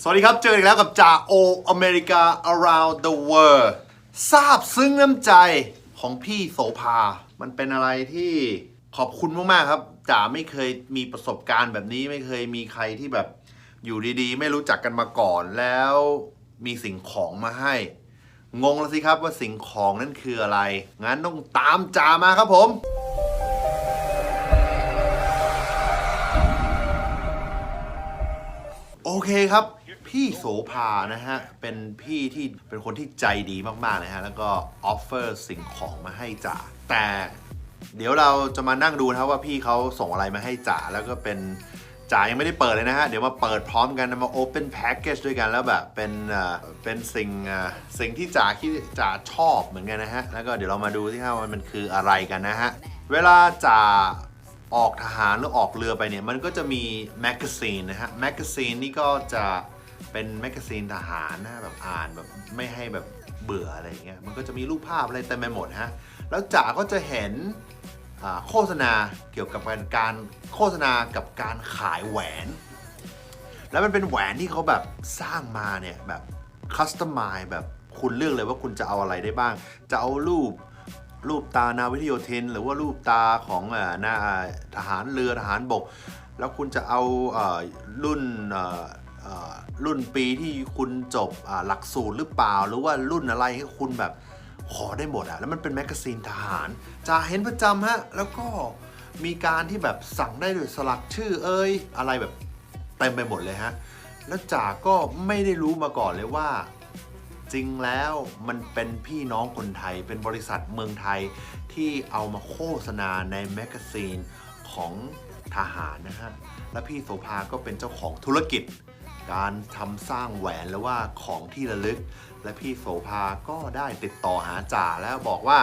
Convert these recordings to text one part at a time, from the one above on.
สวัสดีครับ เจออีกแล้วกับจ่าโออเมริกา around the world ทราบซึ้งน้ำใจของพี่โสภา มันเป็นอะไรที่ขอบคุณมากๆครับจ่าไม่เคยมีประสบการณ์แบบนี้ไม่เคยมีใครที่แบบอยู่ดีๆ ไม่รู้จักกันมาก่อนแล้วมีสิ่งของมาให้ งงแล้วสิครับว่าสิ่งของนั้นคืออะไร งั้นต้องตามจ่ามาครับผมโอเคครับ พี่โสภานะฮะ เป็นพี่ที่เป็นคนที่ใจดีมากๆนะฮะ แล้วก็ออฟเฟอร์สิ่งของมาให้จ่าแต่เดี๋ยวเราจะมานั่งดูนะครับว่าพี่เขาส่งอะไรมาให้จ่าแล้วก็เป็นจ่ายังไม่ได้เปิดเลยนะฮะ เดี๋ยวมาเปิดพร้อมกันมา Open Package ด้วยกันแล้วแบบเป็นเอ่อเป็นสิ่งสิ่งที่จ่าที่จ่าชอบเหมือนกันนะฮะ แล้วก็เดี๋ยวเรามาดูที่ว่ามันคืออะไรกันนะฮะ เวลาจ่าออกทหารหรือออกเรือไปเนี่ย มันก็จะมีแมกกาซีนนะฮะแมกกาซีนนี่ก็จะ เป็นแมกกาซีนทหารนะแบบอ่านแบบไม่ให้แบบเบื่ออะไรเงี้ยมันก็จะมีรูปภาพอะไรเต็มไปหมดฮะแล้วจ๋าก็จะเห็นโฆษณาเกี่ยวกับการโฆษณากับการขายแหวน แล้วมันเป็นแหวนที่เขาแบบสร้างมาเนี่ยแบบคัสตอมไมแบบคุณเลือกเลยว่าคุณจะเอาอะไรได้บ้าง จะเอารูปรูปตานาวิทยโยธินหรือว่ารูปตาของอนาทหารเรือทหารบก แล้วคุณจะเอารุ่น รุ่นปีที่คุณจบหลักสูตรหรือเปล่า หรือว่ารุ่นอะไรให้คุณแบบขอได้หมดอะแล้วมันเป็นแมกกาซีนทหารจะเห็นประจำฮะ แล้วก็มีการที่แบบสั่งได้โดยสลักชื่อเอ้ยอะไรแบบเต็มไปหมดเลยฮะ แล้วจ่าก็ไม่ได้รู้มาก่อนเลยว่า จริงแล้วมันเป็นพี่น้องคนไทยเป็นบริษัทเมืองไทยที่เอามาโฆษณาในแมกกาซีนของทหารนะฮะ และพี่โสภาก็เป็นเจ้าของธุรกิจ การทำสร้างแหวนหรือว่าของที่ระลึก และพี่โสภาก็ได้ติดต่อหาจ่าแล้วบอกว่า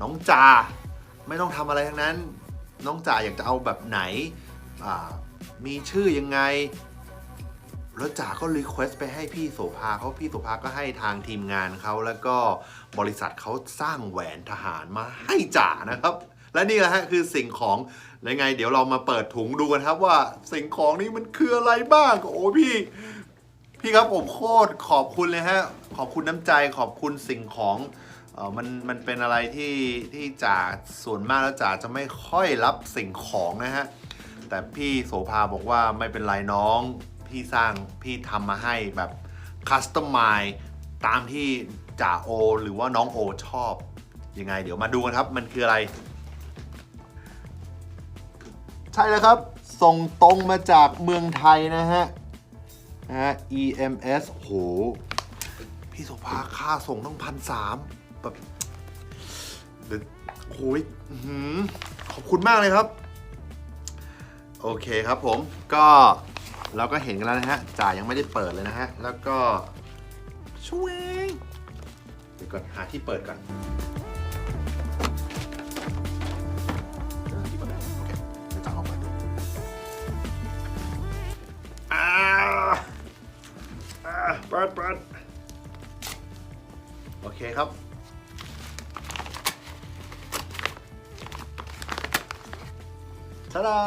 น้องจ่าไม่ต้องทำอะไรทั้งนั้น น้องจ่าอยากจะเอาแบบไหนมีชื่อยังไงแล้วจ๋าก็รีเควสไปให้พี่โสภาเขาพี่โสภาก็ให้ทางทีมงานเขาแล้วก็บริษัทเขาสร้างแหวนทหารมาให้จ๋านะครับ และนี่แหละฮะคือสิ่งของแล้วไง เดี๋ยวเรามาเปิดถุงดูกันครับว่าสิ่งของนี้มันคืออะไรบ้างโอ้พี่ พี่ครับผมโคตรขอบคุณเลยฮะขอบคุณน้ำใจขอบคุณสิ่งของเออมันมันเป็นอะไรที่ที่จ่าส่วนมากแล้วจ่าจะไม่ค่อยรับสิ่งของนะฮะแต่พี่โสภาบอกว่าไม่เป็นไรน้อง พี่สร้างพี่ทำมาให้แบบคัสตอมไมตามที่จ่าโอ หรือว่าน้องโอชอบยังไง เดี๋ยวมาดูกันครับมันคืออะไร ใช่แล้วครับ ส่งตรงมาจากเมืองไทยนะฮะนะ EMS โห พี่โสภาค่าส่งต้องพันสามแบบเดี๋ยวโอ้ยขอบคุณมากเลยครับ โอเคครับผมก็เราก็เห็นกันแล้วนะฮะจ่ายังไม่ได้เปิดเลยนะฮะ แล้วก็ช่วยเดี๋ยวก่อนหาที่เปิดก่อน เคครับทาดา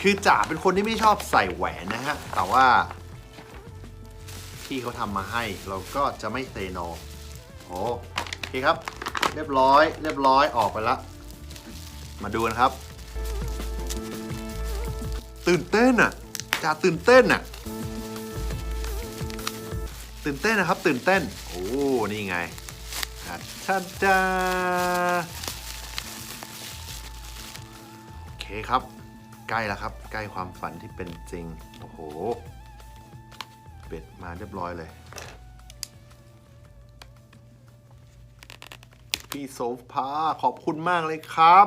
คือจ๋าเป็นคนที่ไม่ชอบใส่แหวนนะฮะ แต่ว่า พี่เขาทำมาให้เราก็จะไม่เซโนโอโอเคครับ เรียบร้อย เรียบร้อยออกไปละ มาดูกันครับ ตื่นเต้นอะจ๋าตื่นเต้นอะ ตื่นเต้นนะครับ ตื่นเต้น โอ้นี่ไงชาดาโอเคครับ ใกล้แล้วครับ ใกล้ความฝันที่เป็นจริง โอ้โหเป็ดมาเรียบร้อยเลย พี่โซฟาขอบคุณมากเลยครับ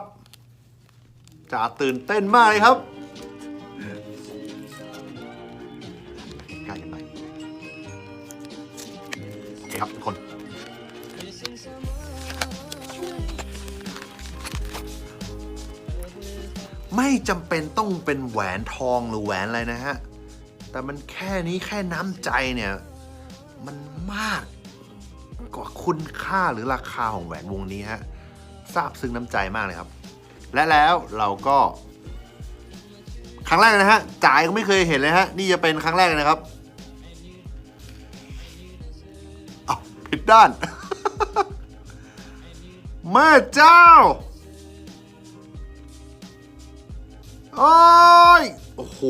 จ๋าตื่นเต้นมากเลยครับ ไม่จำเป็นต้องเป็นแหวนทองหรือแหวนอะไรนะฮะ แต่มันแค่นี้แค่น้ำใจเนี่ย มันมากกว่าคุณค่าหรือราคาของแหวนวงนี้ฮะซาบซึ้งน้ำใจมากเลยครับ และแล้วเราก็ ครั้งแรกนะฮะจ่ายก็ไม่เคยเห็นเลยฮะ นี่จะเป็นครั้งแรกนะครับอ้าผิดด้านแม่เจ้า โอ้ย โอ้โห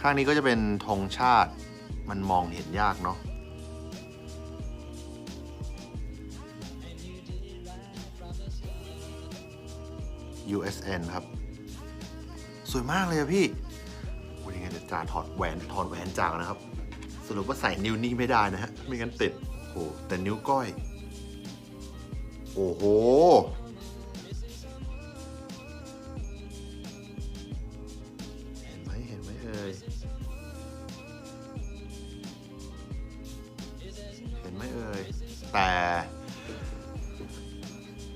ข้างนี้ก็จะเป็นธงชาติ มันมองเห็นยากเนาะ USN ครับ สวยมากเลยอะพี่โอ้ยยังไงเดี๋ยวจานถอดแหวนถอดแหวนจากนะครับ สรุปว่าใส่นิ้วนี้ไม่ได้นะฮะ ไม่งั้นติด โอ้แต่นิ้วก้อย โอ้โห เห็นไหมเห็นไหมเอ่ย เห็นไหมเอ่ย แต่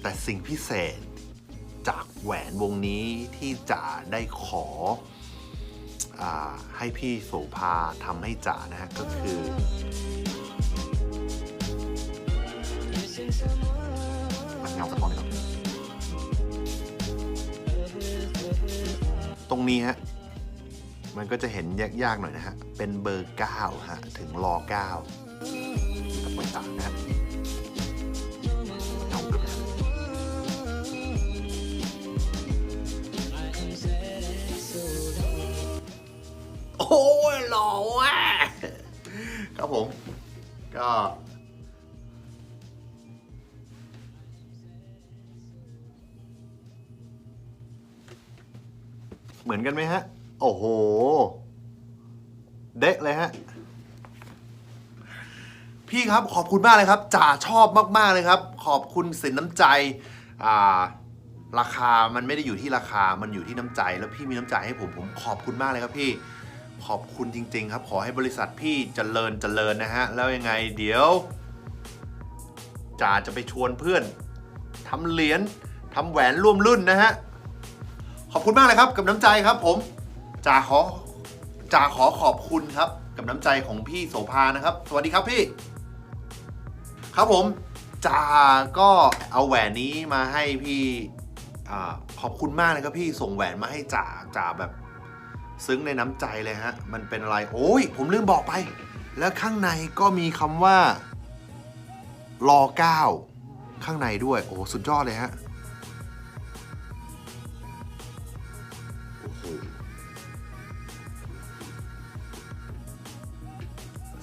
แต่สิ่งพิเศษจากแหวนวงนี้ที่จ๋าได้ขออให้พี่โสภาทำให้จ๋านะฮะก็คือ เงาสะท้อนครับตรงนี้ฮะ มันก็จะเห็นยากๆหน่อยนะฮะ เป็นเบอร์ 9 ฮะ ถึงรอ9กับเบอร์สามนะฮะเงาครับโอ้ยหล่อว่ะครับผม ก็ เหมือนกันไหมฮะ โอ้โห เด็กเลยฮะ พี่ครับขอบคุณมากเลยครับจ่าชอบมาก ๆ เลยครับ ขอบคุณสินน้ำใจ อ่า ราคามันไม่ได้อยู่ที่ราคา มันอยู่ที่น้ำใจ แล้วพี่มีน้ำใจให้ผม ผมขอบคุณมากเลยครับพี่ ขอบคุณจริง ๆ ครับ ขอให้บริษัทพี่เจริญเจริญนะฮะ แล้วยังไงเดี๋ยวจ่าจะไปชวนเพื่อนทำเหรียญทำแหวนร่วมรุ่นนะฮะ ขอบคุณมากเลยครับกับน้ำใจครับผมจ่าขอจ่าขอขอบคุณครับ กับน้ำใจของพี่โสภานะครับ สวัสดีครับพี่ ครับผมจ่าก็เอาแหวนนี้มาให้พี่อขอบคุณมากเลยครับพี่ส่งแหวนมาให้จ่าจ่าแบบซึ้งในน้ำใจเลยฮะ มันเป็นอะไร โอ้ย ผมลืมบอกไป แล้วข้างในก็มีคำว่า รอเก้าข้างในด้วย โอ้สุดยอดเลยฮะ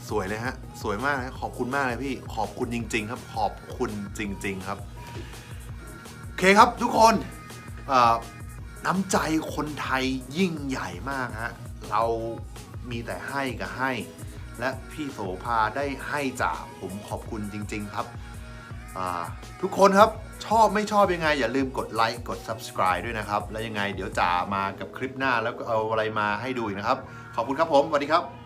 สวยเลยฮะ สวยมากนะขอบคุณมากเลยพี่ ขอบคุณจริง ๆ ครับ ขอบคุณจริง ๆ ครับ โอเคครับทุกคนน้ำใจคนไทยยิ่งใหญ่มากฮะ เรามีแต่ให้กับให้ และพี่โสภาได้ให้จากผมขอบคุณจริง ๆ ครับทุกคนครับชอบไม่ชอบยังไง อย่าลืมกดไลค์กด subscribe ด้วยนะครับ แล้วยังไงเดี๋ยวจ่ามากับคลิปหน้าแล้วก็เอาอะไรมาให้ดูอีกนะครับ ขอบคุณครับผมสวัสดีครับ